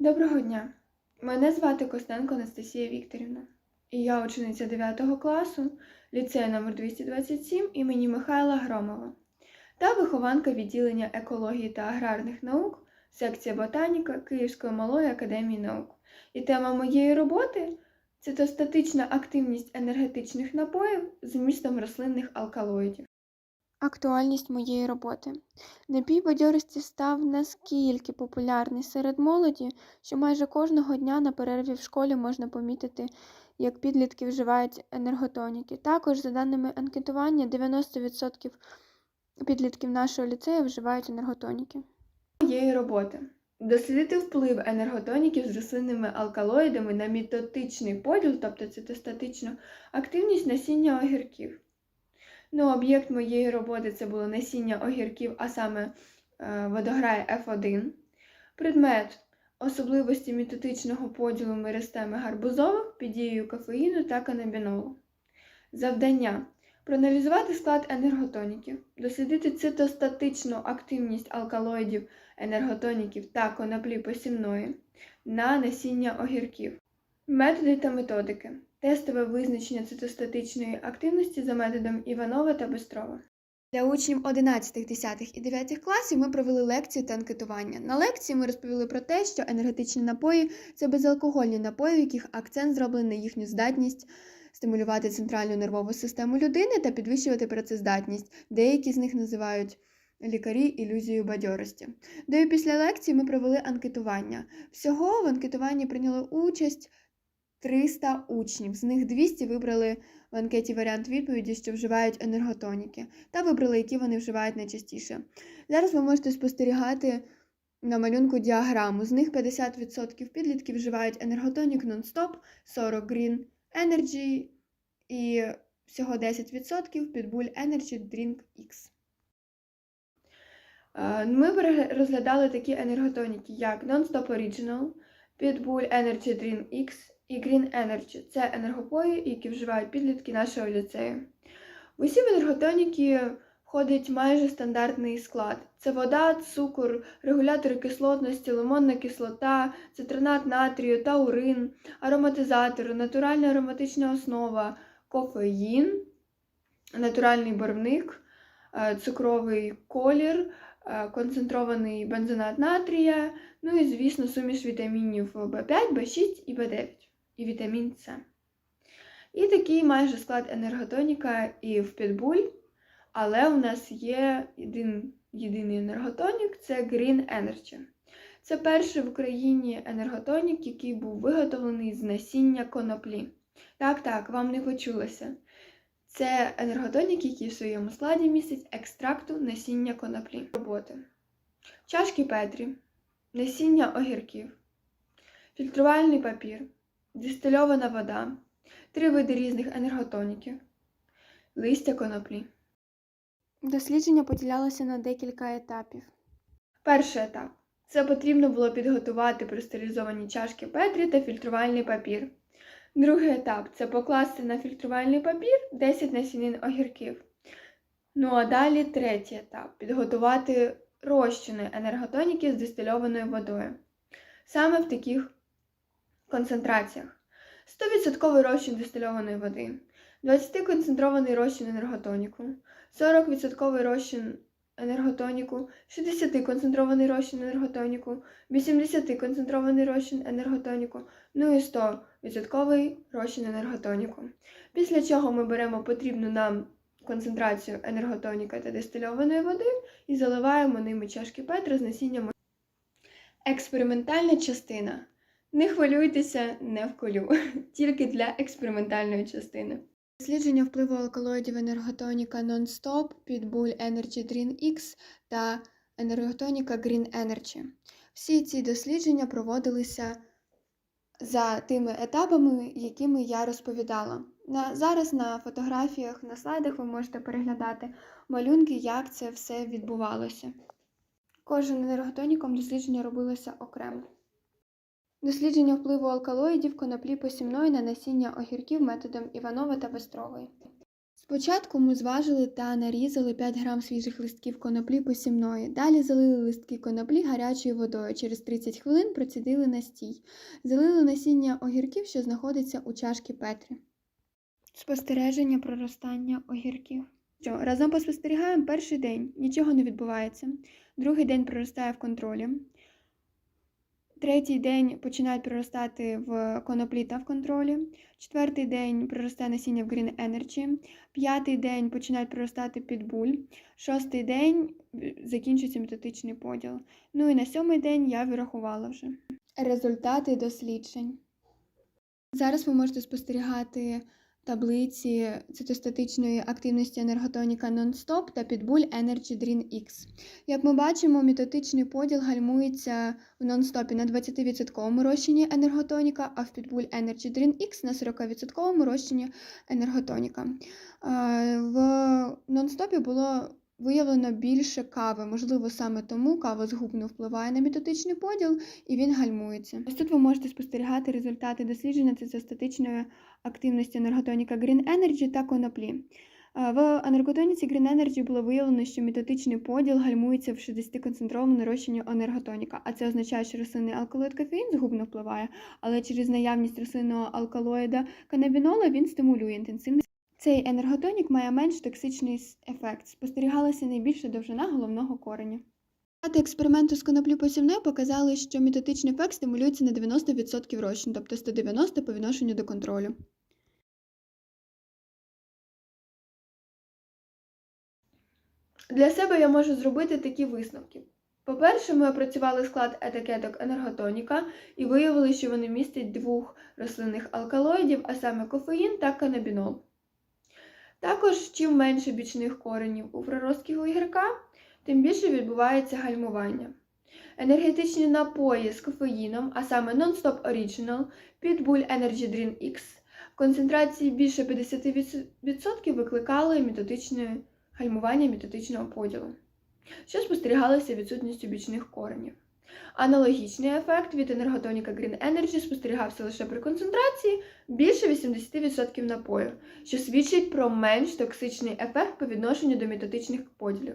Доброго дня! Мене звати Костенко Анастасія Вікторівна, і я учениця 9 класу ліцею номер 227 імені Михайла Громова та вихованка відділення екології та аграрних наук, секція ботаніка Київської малої академії наук. І тема моєї роботи цитостатична активність енергетичних напоїв з вмістом рослинних алкалоїдів. Актуальність моєї роботи. Напій бадьорості став наскільки популярний серед молоді, що майже кожного дня на перерві в школі можна помітити, як підлітки вживають енерготоніки. Також, за даними анкетування, 90% підлітків нашого ліцею вживають енерготоніки. Моєї роботи. Дослідити вплив енерготоніків з рослинними алкалоїдами на мітотичний поділ, тобто цитостатичну активність насіння огірків. Ну, об'єкт моєї роботи це було насіння огірків, а саме е, водограй F1. Предмет особливості мітотичного поділу меристеми гарбузових під дією кофеїну та канабінолу. Завдання проаналізувати склад енерготоніків, дослідити цитостатичну активність алкалоїдів енерготоніків та коноплі посівної на насіння огірків. Методи та методики. Тестове визначення цитостатичної активності за методом Іванова та Бестрова. Для учнів 11, 10 і 9 класів ми провели лекцію та анкетування. На лекції ми розповіли про те, що енергетичні напої це безалкогольні напої, в яких акцент зроблений на їхню здатність стимулювати центральну нервову систему людини та підвищувати працездатність. Деякі з них називають лікарі ілюзією бадьорості. До і після лекції ми провели анкетування. Всього в анкетуванні прийняло участь 300 учнів. З них 200 вибрали в анкеті варіант відповіді, що вживають енерготоніки, та вибрали, які вони вживають найчастіше. Зараз ви можете спостерігати на малюнку діаграму. З них 50% підлітків вживають енерготонік нон-стоп, 40 Green Energy і всього 10% Pitbull Energy Drink X. Ми розглядали такі енерготоніки, як Non-Stop Original, Pitbull Energy Dream X і Green Energy. Це енергопої, які вживають підлітки нашого ліцею. В усі енерготоніки входить майже стандартний склад: це вода, цукор, регулятори кислотності, лимонна кислота, цитронат натрію, таурин, ароматизатор, натуральна ароматична основа, кофеїн, натуральний барвник, е, цукровий колір, е, концентрований бензонат натрія, ну і, звісно, суміш вітамінів В5, В6 і В9, і вітамін С. І такий майже склад енерготоніка і в Pitbull, але у нас є один єдиний енерготонік це Green Energy. Це перший в Україні енерготонік, який був виготовлений з насіння коноплі. Так, так, вам не почулося. Це енерготонік, який в своєму складі містить екстракту насіння коноплі. Роботи. Чашки Петрі, насіння огірків, фільтрувальний папір, дистильована вода, три види різних енерготоніків, листя коноплі. Дослідження поділялося на декілька етапів. Перший етап. Це потрібно було підготувати простерилізовані чашки Петрі та фільтрувальний папір. Другий етап це покласти на фільтрувальний папір 10 насінин огірків. Ну а далі третій етап підготувати розчини енерготоніки з дистильованою водою. Саме в таких концентраціях: 100% розчин дистильованої води, 20 концентрований розчин енерготоніку, 40% розчин енерготоніку, 60 концентрований розчин енерготоніку, 80 концентрований розчин енерготоніку, ну і 100 відсотковий розчин енерготоніку. Після чого ми беремо потрібну нам концентрацію енерготоніка та дистильованої води і заливаємо ними чашки Петра з насінням. Експериментальна частина. Не хвилюйтеся, не вколю, тільки для експериментальної частини. Дослідження впливу алкалоїдів енерготоніка Non-Stop, Pitbull Energy Dream X та енерготоніка Green Energy. Всі ці дослідження проводилися за тими етапами, якими я розповідала. На, зараз на фотографіях, на слайдах ви можете переглядати малюнки, як це все відбувалося. Кожен енерготоніком дослідження робилося окремо. Дослідження впливу алкалоїдів коноплі посівної на насіння огірків методом Іванова та Бестрової. Спочатку ми зважили та нарізали 5 грам свіжих листків коноплі посівної. Далі залили листки коноплі гарячою водою. Через 30 хвилин процідили настій. Залили насіння огірків, що знаходиться у чашці Петрі. Спостереження проростання огірків. Що, разом поспостерігаємо перший день, нічого не відбувається. Другий день проростає в контролі. Третій день починають проростати в коноплі та в контролі. Четвертий день проростає насіння в Green Energy. П'ятий день починають проростати підбуль. Шостий день е, закінчується методичний поділ. Ну і на сьомий день я вирахувала вже. Результати досліджень. Зараз ви можете спостерігати таблиці цитостатичної активності енерготоніка Non-Stop та підбуль Energy Dream X. Як ми бачимо, мітотичний поділ гальмується в нон-стопі на 20% розчині енерготоніка, а в підбуль Energy Drain X на 40% розчині енерготоніка. Е, В нон-стопі було виявлено більше кави, можливо, саме тому кава згубно впливає на мітотичний поділ і він гальмується. Ось тут ви можете спостерігати результати дослідження цитостатичної активності енерготоніка Green Energy та коноплі. Е, В енерготоніці Green Energy було виявлено, що мітотичний поділ гальмується в 60 концентрованому розчині енерготоніка, а це означає, що рослинний алкалоїд кофеїн згубно впливає, але через наявність рослинного алкалоїда канабінола він стимулює інтенсивний. Цей енерготонік має менш токсичний ефект. Спостерігалася найбільша довжина головного кореня. Результати експерименту з коноплі посівної показали, що мітотичний ефект стимулюється на 90% розчин, тобто 190 по відношенню до контролю. Для себе я можу зробити такі висновки. По-перше, ми опрацювали склад етикеток енерготоніка і виявили, що вони містять двох рослинних алкалоїдів, а саме кофеїн та канабінол. Також, чим менше бічних коренів у проростків огірка, тим більше відбувається гальмування. Енергетичні напої з кофеїном, а саме Non-Stop Original, Pitbull Energy Dream X, в концентрації більше 50% викликали мітотичне гальмування мітотичного поділу, що спостерігалося відсутністю бічних коренів. Аналогічний ефект від енерготоніка Green Energy спостерігався лише при концентрації більше 80% напою, що свідчить про менш токсичний ефект по відношенню до мітотичних поділів.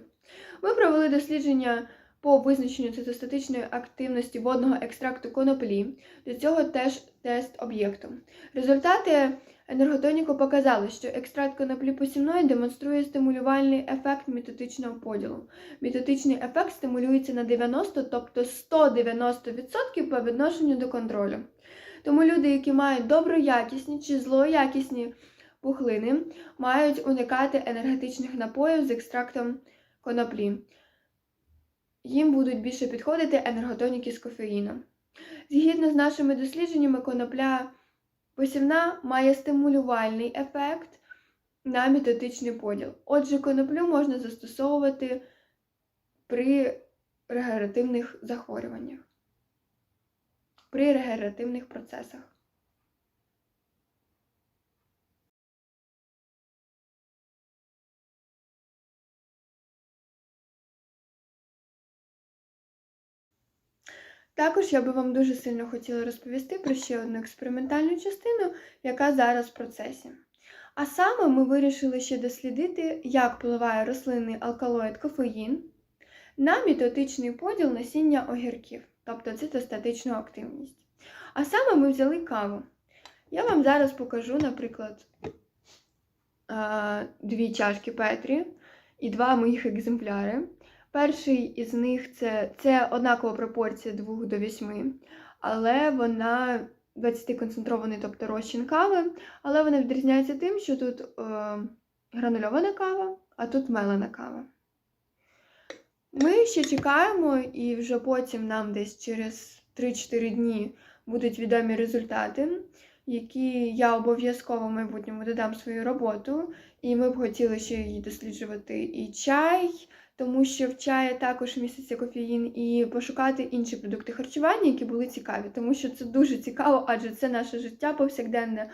Ми провели дослідження по визначенню цитостатичної активності водного екстракту коноплі, до цього теж тест об'єкту. Результати енерготоніку показали, що екстракт коноплі посівної демонструє стимулювальний ефект мітотичного поділу. Мітотичний ефект стимулюється на 90, тобто 190% по відношенню до контролю. Тому люди, які мають доброякісні чи злоякісні пухлини, мають уникати енергетичних напоїв з екстрактом коноплі. Їм будуть більше підходити енерготоніки з кофеїном. Згідно з нашими дослідженнями, конопля посівна має стимулювальний ефект на мітотичний поділ. Отже, коноплю можна застосовувати при регенеративних захворюваннях, при регенеративних процесах. Також я би вам дуже сильно хотіла розповісти про ще одну експериментальну частину, яка зараз в процесі. А саме ми вирішили ще дослідити, як впливає рослинний алкалоїд кофеїн на мітотичний поділ насіння огірків, тобто цитостатичну активність. А саме ми взяли каву. Я вам зараз покажу, наприклад, дві чашки Петрі і два моїх екземпляри. Перший із них це, це однакова пропорція 2 до 8, але вона 20 концентрований, тобто розчин кави, але вона відрізняється тим, що тут е, гранульована кава, а тут мелена кава. Ми ще чекаємо, і вже потім нам десь через 3-4 дні будуть відомі результати, які я обов'язково в майбутньому додам свою роботу. І ми б хотіли ще її досліджувати і чай, тому що в чаї також міститься кофеїн, і пошукати інші продукти харчування, які були цікаві, тому що це дуже цікаво, адже це наше життя повсякденне.